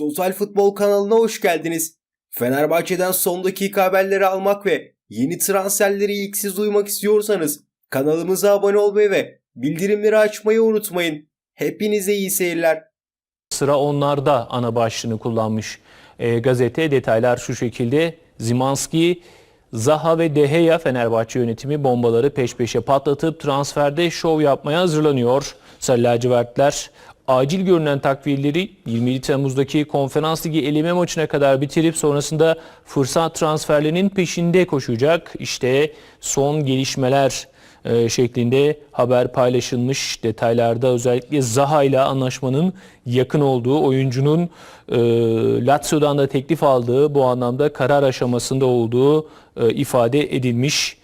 Total Futbol kanalına hoş geldiniz. Fenerbahçe'den son dakika haberleri almak ve yeni transferleri ilk siz duymak istiyorsanız kanalımıza abone olmayı ve bildirimleri açmayı unutmayın. Hepinize iyi seyirler. Sıra onlarda ana başlığını kullanmış e, gazete. Detaylar şu şekilde. Zimanski, Zaha ve Deheya Fenerbahçe yönetimi bombaları peş peşe patlatıp transferde şov yapmaya hazırlanıyor. Sarı lacivertler acil görünen takviyeleri 27 Temmuz'daki konferans ligi eleme maçına kadar bitirip sonrasında fırsat transferlerinin peşinde koşacak. İşte son gelişmeler e, şeklinde haber paylaşılmış. Detaylarda özellikle Zaha ile anlaşmanın yakın olduğu, oyuncunun e, Lazio'dan da teklif aldığı, bu anlamda karar aşamasında olduğu e, ifade edilmiş.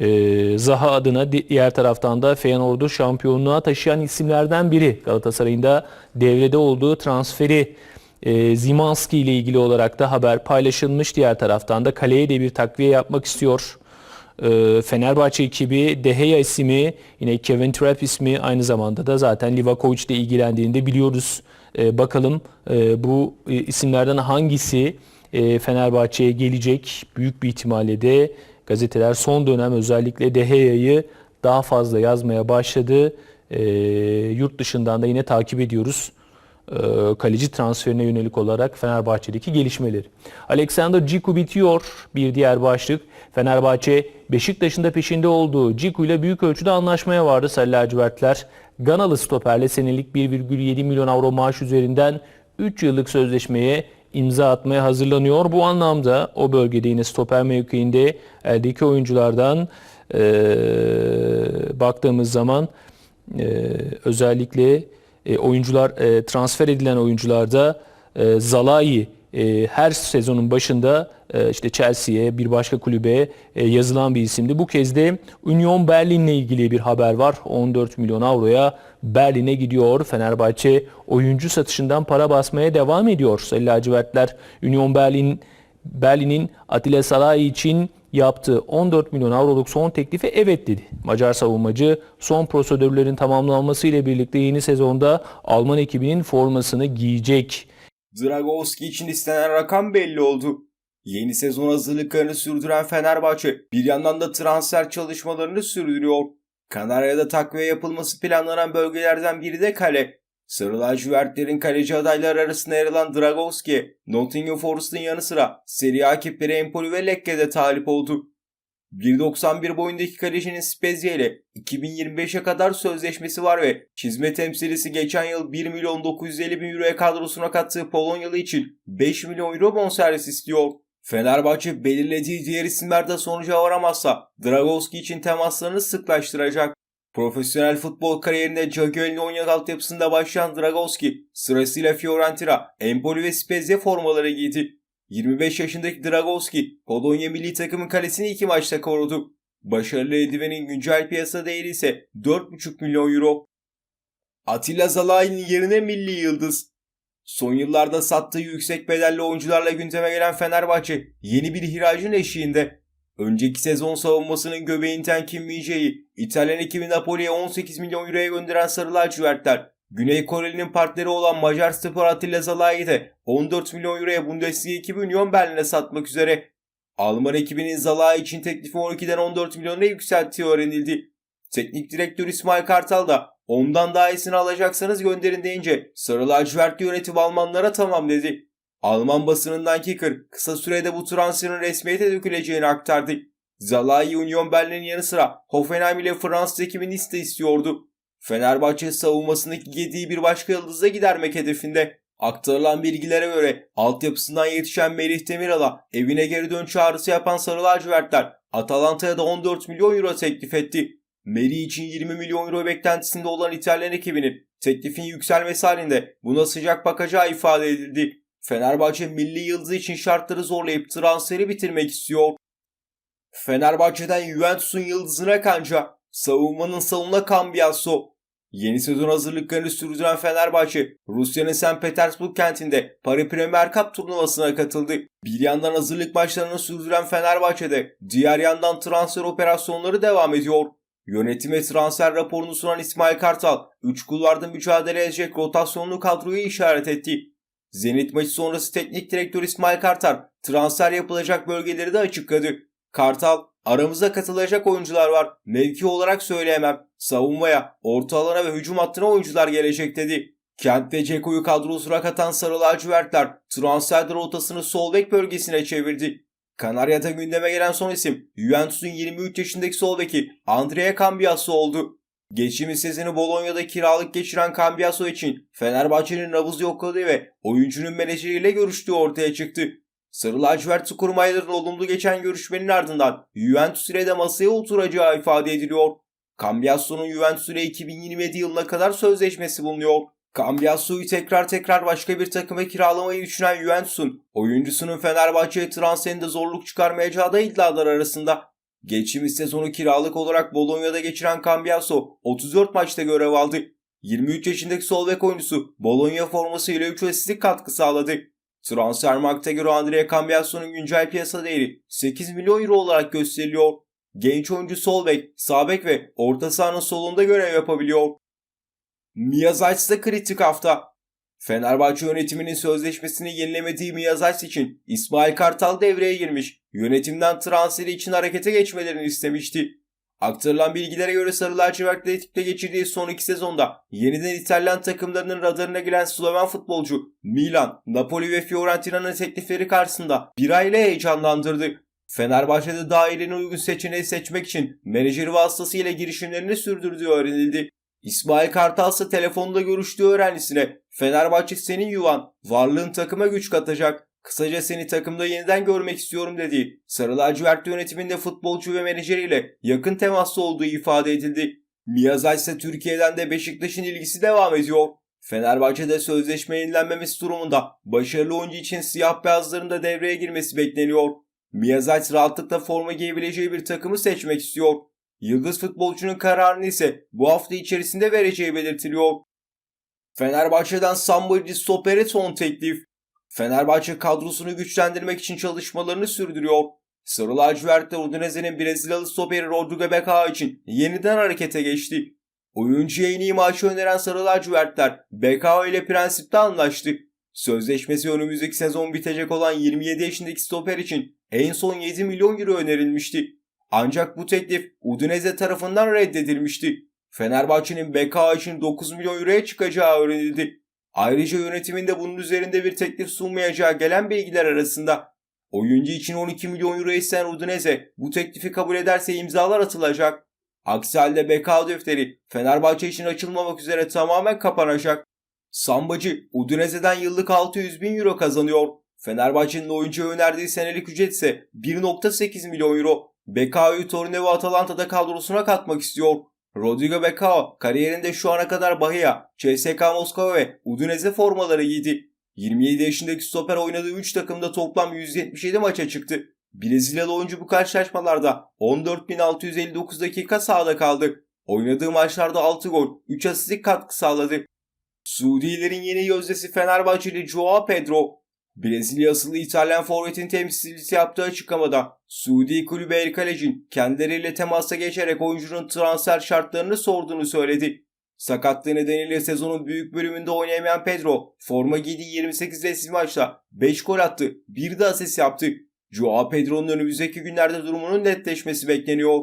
E, Zaha adına di- diğer taraftan da Feyenoord'u şampiyonluğa taşıyan isimlerden biri. Galatasaray'ın da devrede olduğu transferi e, Zimanski ile ilgili olarak da haber paylaşılmış. Diğer taraftan da kaleye de bir takviye yapmak istiyor. E, Fenerbahçe ekibi Deheya ismi, yine Kevin Trapp ismi aynı zamanda da zaten Livakovic ile ilgilendiğini de biliyoruz. E, bakalım e, bu e, isimlerden hangisi e, Fenerbahçe'ye gelecek? Büyük bir ihtimalle de gazeteler son dönem özellikle Deheya'yı daha fazla yazmaya başladı. E, yurt dışından da yine takip ediyoruz e, kaleci transferine yönelik olarak Fenerbahçe'deki gelişmeleri. Alexander Ciku bitiyor. Bir diğer başlık. Fenerbahçe Beşiktaş'ın da peşinde olduğu Ciku ile büyük ölçüde anlaşmaya vardı Sarı lacivertler. Ganalı stoperle senelik 1,7 milyon avro maaş üzerinden 3 yıllık sözleşmeye imza atmaya hazırlanıyor. Bu anlamda o bölgede yine stoper mevkiinde eldeki oyunculardan e, baktığımız zaman e, özellikle e, oyuncular e, transfer edilen oyuncularda e, Zalai e, her sezonun başında e, işte Chelsea'ye bir başka kulübe e, yazılan bir isimdi. Bu kez de Union Berlin'le ilgili bir haber var. 14 milyon avroya Berlin'e gidiyor. Fenerbahçe oyuncu satışından para basmaya devam ediyor. Sarı lacivertler Union Berlin Berlin'in Atilla Salai için yaptığı 14 milyon avroluk son teklife evet dedi. Macar savunmacı son prosedürlerin tamamlanması ile birlikte yeni sezonda Alman ekibinin formasını giyecek. Dragovski için istenen rakam belli oldu. Yeni sezon hazırlıklarını sürdüren Fenerbahçe bir yandan da transfer çalışmalarını sürdürüyor. Kanarya'da takviye yapılması planlanan bölgelerden biri de kale. Sarı lacivertlerin kaleci adayları arasında yer alan Dragovski, Nottingham Forest'ın yanı sıra Serie A ekipleri Empoli ve Lecce'de talip oldu. 1.91 boyundaki kalecinin Spezia ile 2025'e kadar sözleşmesi var ve çizme temsilcisi geçen yıl 1 milyon 950 bin euroya kadrosuna kattığı Polonyalı için 5 milyon euro bonservis istiyor. Fenerbahçe belirlediği diğer isimlerde sonuca varamazsa Dragovski için temaslarını sıklaştıracak. Profesyonel futbol kariyerinde Cagliari Onya altyapısında başlayan Dragovski sırasıyla Fiorentina, Empoli ve Spezia formaları giydi. 25 yaşındaki Dragovski, Polonya milli takımın kalesini iki maçta korudu. Başarılı eldivenin güncel piyasa değeri ise 4,5 milyon euro. Atilla Zalai'nin yerine milli yıldız. Son yıllarda sattığı yüksek bedelli oyuncularla gündeme gelen Fenerbahçe yeni bir ihracın eşiğinde. Önceki sezon savunmasının göbeğinden Kim Min-jae'yi İtalyan ekibi Napoli'ye 18 milyon euroya gönderen Sarı lacivertler Güney Koreli'nin partneri olan Macar stoper Atilla Zalai'yi de 14 milyon euroya Bundesliga ekibi Union Berlin'e satmak üzere. Alman ekibinin Zalai için teklifi 12'den 14 milyona yükselttiği öğrenildi. Teknik direktör İsmail Kartal da ondan daha iyisini alacaksanız gönderin deyince Sarı lacivertli yönetim Almanlara tamam dedi. Alman basınından Kicker kısa sürede bu transferin resmiyete döküleceğini aktardı. Zalai Union Berlin'in yanı sıra Hoffenheim ile Fransız ekibi Nice istiyordu. Fenerbahçe savunmasındaki yediği bir başka yıldızla gidermek hedefinde. Aktarılan bilgilere göre altyapısından yetişen Melih Demiral'a evine geri dön çağrısı yapan Sarı lacivertler Atalanta'ya da 14 milyon euro teklif etti. Melih için 20 milyon euro beklentisinde olan İtalyan ekibinin teklifin yükselmesi halinde buna sıcak bakacağı ifade edildi. Fenerbahçe milli yıldızı için şartları zorlayıp transferi bitirmek istiyor. Fenerbahçe'den Juventus'un yıldızına kanca, savunmanın salonuna Cambiasso. Yeni sezon hazırlıklarını sürdüren Fenerbahçe, Rusya'nın St. Petersburg kentinde Paris Premier Cup turnuvasına katıldı. Bir yandan hazırlık maçlarını sürdüren Fenerbahçe'de, diğer yandan transfer operasyonları devam ediyor. Yönetime transfer raporunu sunan İsmail Kartal, 3 kulvarda mücadele edecek rotasyonlu kadroyu işaret etti. Zenit maçı sonrası teknik direktör İsmail Kartal transfer yapılacak bölgeleri de açıkladı. Kartal, aramıza katılacak oyuncular var. Mevki olarak söyleyemem. Savunmaya, orta alana ve hücum hattına oyuncular gelecek dedi. Kent ve Ceko'yu kadrosuna katan Sarı Lacivertler transfer rotasını sol bek bölgesine çevirdi. Kanarya'da gündeme gelen son isim Juventus'un 23 yaşındaki sol beki Andrea Cambiasso oldu. Geçtiğimiz sezonu Bolonya'da kiralık geçiren Cambiasso için Fenerbahçe'nin nabız yokladığı ve oyuncunun menajeriyle görüştüğü ortaya çıktı. Sarı lacivert kurmayların olumlu geçen görüşmenin ardından Juventus ile de masaya oturacağı ifade ediliyor. Cambiasso'nun Juventus ile 2027 yılına kadar sözleşmesi bulunuyor. Cambiasso'yu tekrar tekrar başka bir takıma kiralamayı düşünen Juventus'un oyuncusunun Fenerbahçe'ye transferinde zorluk çıkarmayacağı da iddialar arasında. Geçtiğimiz sezonu kiralık olarak Bolonya'da geçiren Cambiasso 34 maçta görev aldı. 23 yaşındaki sol bek oyuncusu Bologna formasıyla 3 asistlik katkı sağladı. Transfermarkt'a göre Andrea Cambiasso'nun güncel piyasa değeri 8 milyon euro olarak gösteriliyor. Genç oyuncu sol bek, sağ bek ve orta sahanın solunda görev yapabiliyor. Miyazayt'sa kritik hafta. Fenerbahçe yönetiminin sözleşmesini yenilemediği Miyazayt için İsmail Kartal devreye girmiş. Yönetimden transferi için harekete geçmelerini istemişti. Aktarılan bilgilere göre Sarı Lacivert'le geçirdiği son iki sezonda yeniden İtalyan takımlarının radarına giren Sloven futbolcu Milan, Napoli ve Fiorentina'nın teklifleri karşısında bir aile heyecanlandırdı. Fenerbahçe'de daha eline uygun seçeneği seçmek için menajeri vasıtasıyla girişimlerini sürdürdüğü öğrenildi. İsmail Kartal ise telefonda görüştüğü öğrencisine Fenerbahçe senin yuvan, varlığın takıma güç katacak. Kısaca seni takımda yeniden görmek istiyorum dediği Sarı lacivert yönetiminde futbolcu ve menajeriyle yakın temaslı olduğu ifade edildi. Miyazay ise Türkiye'den de Beşiktaş'ın ilgisi devam ediyor. Fenerbahçe'de sözleşme yenilenmemesi durumunda başarılı oyuncu için siyah beyazların da devreye girmesi bekleniyor. Miyazay rahatlıkla forma giyebileceği bir takımı seçmek istiyor. Yıldız futbolcunun kararını ise bu hafta içerisinde vereceği belirtiliyor. Fenerbahçe'den Sambacı Stoper'e son teklif. Fenerbahçe kadrosunu güçlendirmek için çalışmalarını sürdürüyor. Sarı lacivertler Udinese'nin Brezilyalı stoperi Rodrigo Becao için yeniden harekete geçti. Oyuncuya en iyi maaşı öneren Sarı lacivertler Becao ile prensipte anlaştı. Sözleşmesi önümüzdeki sezon bitecek olan 27 yaşındaki stoper için en son 7 milyon euro önerilmişti. Ancak bu teklif Udinese tarafından reddedilmişti. Fenerbahçe'nin Becao için 9 milyon euroya çıkacağı öğrenildi. Ayrıca yönetimin de bunun üzerinde bir teklif sunmayacağı gelen bilgiler arasında. Oyuncu için 12 milyon euro isteyen Udinese bu teklifi kabul ederse imzalar atılacak. Aksi halde Becao defteri Fenerbahçe için açılmamak üzere tamamen kapanacak. Sambacı Udinese'den yıllık 600 bin euro kazanıyor. Fenerbahçe'nin oyuncuya önerdiği senelik ücret ise 1.8 milyon euro. Becao'yu Torino ve Atalanta'da kadrosuna katmak istiyor. Rodrigo Becao kariyerinde şu ana kadar Bahia, CSK Moskova ve Udinese formaları giydi. 27 yaşındaki stoper oynadığı 3 takımda toplam 177 maça çıktı. Brezilyalı oyuncu bu karşılaşmalarda 14.659 dakika sahada kaldı. Oynadığı maçlarda 6 gol, 3 asistlik katkı sağladı. Suudilerin yeni gözdesi Fenerbahçeli Joao Pedro, Brezilya asıllı İtalyan forvetin temsilcisi yaptığı açıklamada Suudi kulübü El Kalec'in kendileriyle temasa geçerek oyuncunun transfer şartlarını sorduğunu söyledi. Sakatlığı nedeniyle sezonun büyük bölümünde oynayamayan Pedro, forma giydiği 28 resmi maçta 5 gol attı, bir de asist yaptı. Joao Pedro'nun önümüzdeki günlerde durumunun netleşmesi bekleniyor.